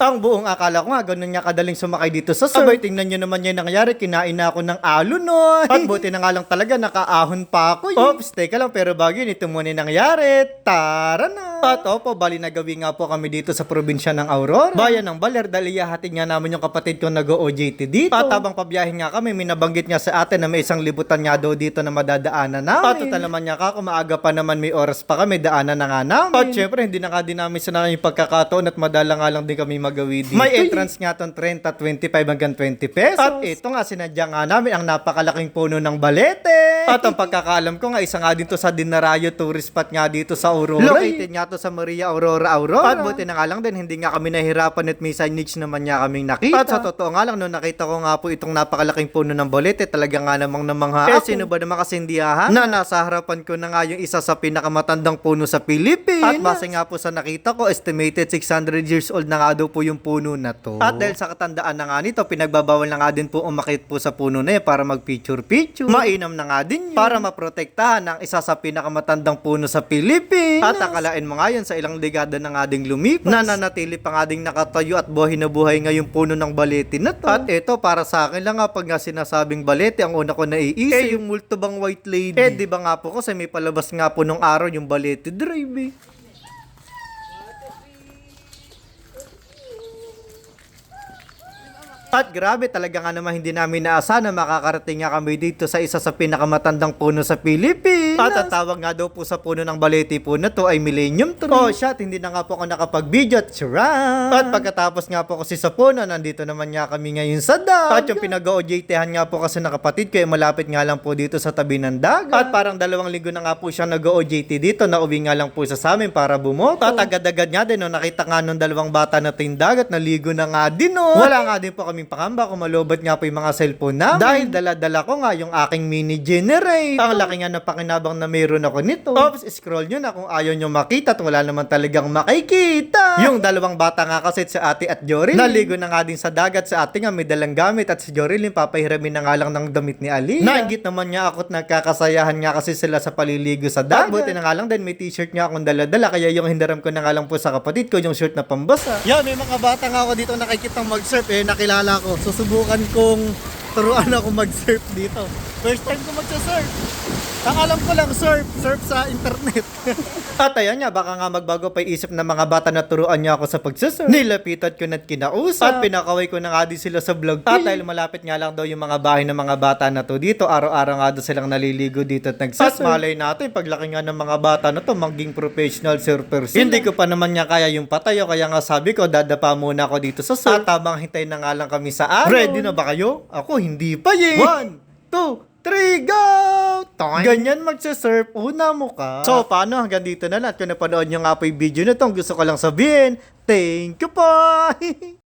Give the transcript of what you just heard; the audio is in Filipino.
Ang buong akala ko nga, ganun nga kadaling sumakay dito sa surf. Abay, tingnan nyo naman yung nangyari, kinain na ako ng alo nun. At buti na nga lang talaga, nakaahon pa ako. Eh. Oops, teka lang, pero bago yun, ito muna yung nangyari. Tara na! At opo, bali nagawi nga po kami dito sa probinsya ng Aurora. Bayan ng Baler, dali hatid nga namin yung kapatid ko nag-OJT dito. At habang pabiyahin nga kami, may nabanggit nga sa atin na may isang libutan nga daw dito na madadaanan namin. At total naman niya ka, kung maaga pa naman may oras pa kami, daanan na nga namin. At syempre, hindi na nga din namin sinabi yung pagkakataon at madala nga lang din kami magawi dito. May entrance nga tong 30, 25 hanggang 20 pesos. At ito nga, sinadya nga namin ang napakalaking puno ng balete. At ang pagkakaalam ko nga, isa nga dito sa Dinarayo tourist spot nga dito sa Aurora. Located nga to sa Maria Aurora, Aurora. At buti na nga lang din, hindi nga kami nahirapan at may signage naman nga kaming nakita. At sa totoo nga lang, nung nakita ko nga po itong napakalaking puno ng balete, talaga nga namang namangha Eh, sino ba naman kasi hindi aha? Na nasa harapan ko na nga yung isa sa pinakamatandang puno sa Pilipinas. At base nga po sa nakita ko, estimated 600 years old na nga daw po yung puno na to. At dahil sa katandaan na nga nito, pinagbabawal na nga din po umakit po sa puno na yun para mag-picture-picture. Mainam na nga din yun. Para maprotektahan ang isa sa pinakamatandang puno sa Pilipinas. At akalain mo nga yun sa ilang dekada na nga ding lumipas. Nananatili pa nga ding nakatayo at buhay na buhay nga yung puno ng balete na to. At ito, para sa akin lang nga pag nga sinasabing balete, ang una ko naiisip, eh yung multo bang white lady. Eh di ba nga po kasi may palabas nga po nung araw yung balete drive eh. At grabe talaga nga naman hindi namin naasahan na makakarating nga kami dito sa isa sa pinakamatandang puno sa Pilipinas. At ang tawag nga daw po sa puno ng balete po na to ay Millennium Tree. Oh shit, hindi na nga po ako nakapag-video at charang. At pagkatapos nga po kasi sa puno, nandito naman nga kami ngayon sa dagat. At yung pinag-OJT-han nga po kasi ng kapatid ko ay malapit nga lang po dito sa tabi ng dagat. At parang dalawang linggo na nga po siya nag-OJT dito, nauwi nga lang po siya sa amin para bumoto. At agad-agad nga din, no, nakita nga nung dalawang bata na tindagat, naligo na nga din, no. Wala nga din po kaming pakamba kung malobot nga po yung mga cellphone namin. Dahil dala-dala ko nga yung aking mini generate. Ang laki nga ng pakinabang na meron ako nito. Oops, scroll nyo na kung ayaw nyo makita at wala naman talagang makikita. Yung dalawang bata nga kasi sa ate at Jory. Naligo na nga din sa dagat sa ate nga may dalang gamit at si Jory papahiramin na nga lang ng damit ni Ali. Nainggit naman niya ako at nagkakasayahan nga kasi sila sa paliligo sa dagat. At buti na nga lang din may t-shirt nga akong dala-dala kaya yung hindaram ko na nga lang po sa kapatid ko yung shirt na pambasa. Yan, may mga bata nga ako dito nakikita mag-surf eh nakilala ko. Susubukan kong turuan ako mag-surf dito. First time ko mag-surf. Ang alam ko lang, surf. Surf sa internet. At ayan nga, baka nga magbago pa isip ng mga bata na turuan niya ako sa pagsusurf. Nilapitan ko na't kinausap. At pinakaway ko na nga din sila sa vlog. At dahil malapit nga lang daw yung mga bahay ng mga bata na to dito, araw-araw nga daw silang naliligo dito at nagsusurf. At malay natin, paglaki nga ng mga bata na to, maging professional surfer sila. Hindi ko pa naman niya kaya yung patayo, kaya nga sabi ko, dadapa muna ako dito sa surf. At habang hintay na nga lang kami sa araw. Ready na ba kayo? Ako, hindi pa eh. One, two, three, go! Toing. Ganyan magsasurf, una mo ka. So, paano? Hanggang dito na lang. At kung napanood nyo nga po yung video na to, gusto ko lang sabihin, thank you po!